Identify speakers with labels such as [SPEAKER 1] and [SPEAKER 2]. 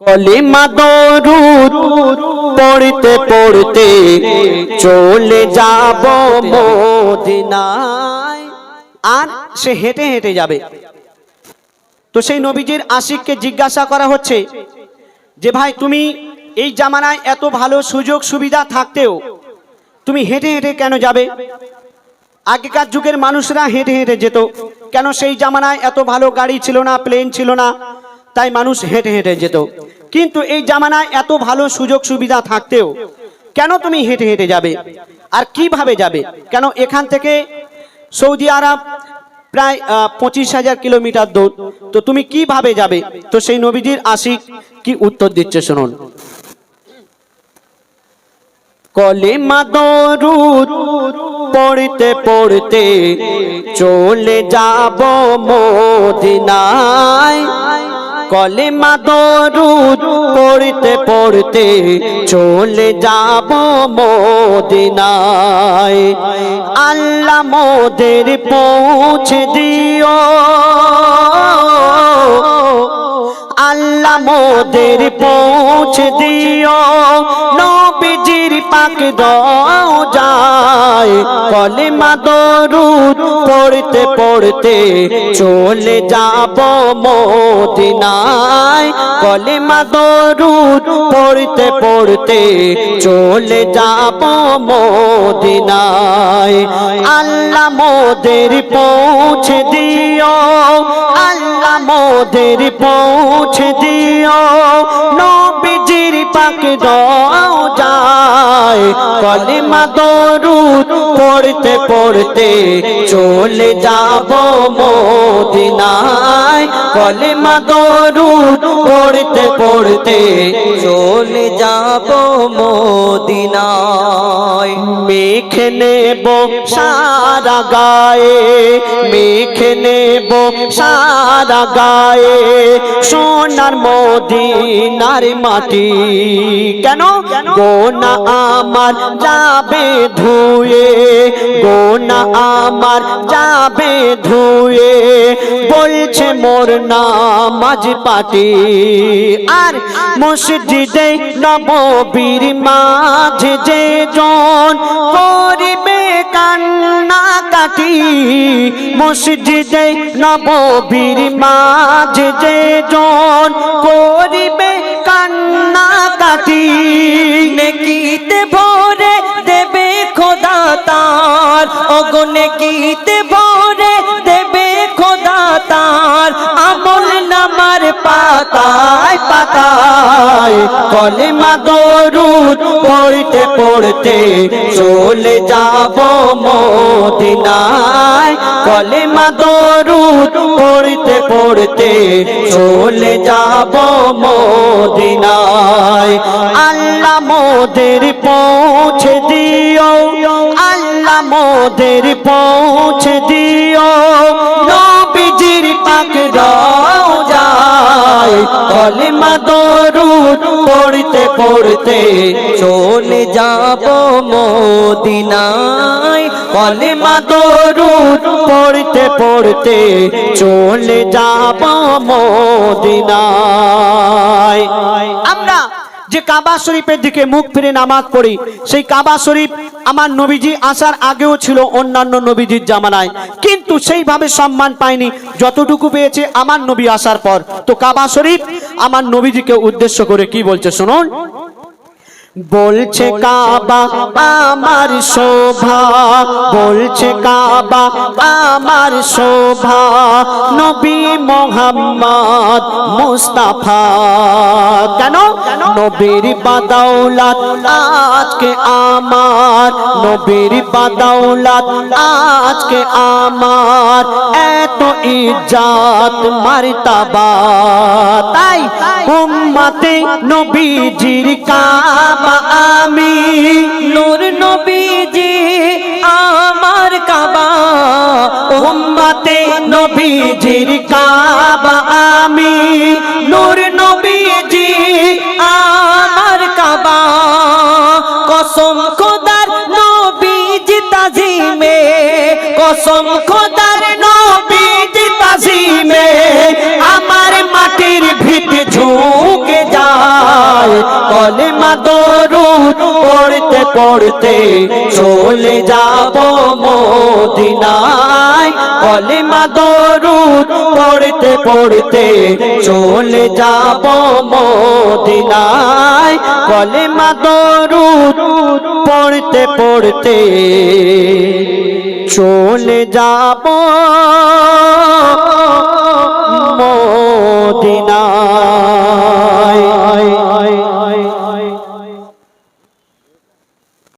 [SPEAKER 1] কলিমা পড়তে পড়তে চলে যাব আর সে হেঁটে হেঁটে যাবে। তো সেই নবীজির আশিককে জিজ্ঞাসা করা হচ্ছে যে, ভাই, তুমি এই জামানায় এত ভালো সুযোগ সুবিধা থাকতেও তুমি হেঁটে হেঁটে কেন যাবে? আগেকার যুগের মানুষরা হেঁটে হেঁটে যেত। কেন সেই জামানায় এত ভালো গাড়ি ছিল না, প্লেন ছিল না? তাই মানুষ হেঁটে হেঁটে যেত। কিন্তু এই জামানায় এত ভালো সুযোগ সুবিধা থাকতেও কেন তুমি হেঁটে হেঁটে যাবে? আর কীভাবে যাবে? কেন এখান থেকে সৌদি আরব প্রায় পঁচিশ হাজার কিলোমিটার দূর। তো তুমি কীভাবে যাবে? তো সেই নবীজির আশিক কি উত্তর দিচ্ছে শুনুন। কলিমা দরুদ পড়তে পড়তে চলে যাব মদিনায়। কলিমা দরু পড়তে পড়তে চলে যাব মদিনায়। আল্লাহ মোদের পৌঁছে দিও। আল্লাহ মোদের পৌঁছে দিও। নবীজির পাক যায়। কলিমা দরুদ পড়তে পড়তে চলে যাব মদিনায়। কলিমা দরুদ পড়তে পড়তে চলে যাব মদিনায়। আল্লাহ মোদের পৌঁছে দিও, আল্লাহ মোদের পৌঁছে দিও। নবীজির পাক দাও যায় কলিমা দরুদ পড়তে পড়তে চলে যাব মদিনায়। কলিমা দরুদ পড়তে পড়তে চলে যাব মদিনায়। মেখে নেব সারা গায়ে, মেখে নেব সারা গায়ে সোনার মদিনার মাটি। কেন? গোনা আমার যাবে ধুয়ে, গোনা আমার যাবে ধুয়ে, বলছে মোর নামাজ পাটি আর মসজিদে নববীর মাঝে যে জন করিবে কান্না কাটি, মসজিদে নববীর মাঝে যে জন করিবে কান্না কাটি,
[SPEAKER 2] নেকিতে ভরে দেবে খোদা তার অগনে গীতে নামার পাতায়
[SPEAKER 1] পাতায় কলিমা দরুদ পড়তে পড়তে চলে যাব মদিনায়। কলিমা দরুদ পড়তে পড়তে চলে যাব মদিনায়। আল্লাহ মোদের পৌঁছে দিও, আল্লাহ মোদের পৌঁছে দিও। নবীজির পাক কলিমা দরুদ পড়তে পড়তে
[SPEAKER 2] চলে যাব মদিনায়।
[SPEAKER 1] কলিমা দরুদ পড়তে পড়তে চলে যাব মদিনায়। যে কাবা শরীফের দিকে মুখ ফিরে নামাজ পড়ি, সেই কাবা শরীফ আমার নবীজি আসার আগেও ছিল অন্যান্য নবীজির জামানায়। কিন্তু সেইভাবে সম্মান পায়নি যতটুকু পেয়েছে আমার নবী আসার পর। তো কাবা শরীফ আমার নবীজিকে উদ্দেশ্য করে কি বলছে শুনুন? বলছে কাবা আমার শোভা, বলছে কাবা আমার শোভা, নবী মোহাম্মদ মুস্তাফা। কেন? নবীর বাদাউলাত আজকে আমার। নবীর বাদাউলাত আজকে আমার। এত ইজ্জত, মারতাবা। তাই উম্মতে নবীজির কাবা আমি।
[SPEAKER 2] নূর নবীজি আমার কাবা
[SPEAKER 1] উম্মতে নবীজির কাবা আমি।
[SPEAKER 2] নূর নবীজি আমার কাবা। কসম খোদার নবীজি তাজিমে। কসম খোদার নবীজি তাজিমে।
[SPEAKER 1] আমার মাটির ভিত ঝুঁকে যা পড়তে চলে যাব মদিনায়। কলেমা দরুদ পড়তে পড়তে চলে যাব মদিনায়। কলেমা দরুদ পড়তে পড়তে চলে যাব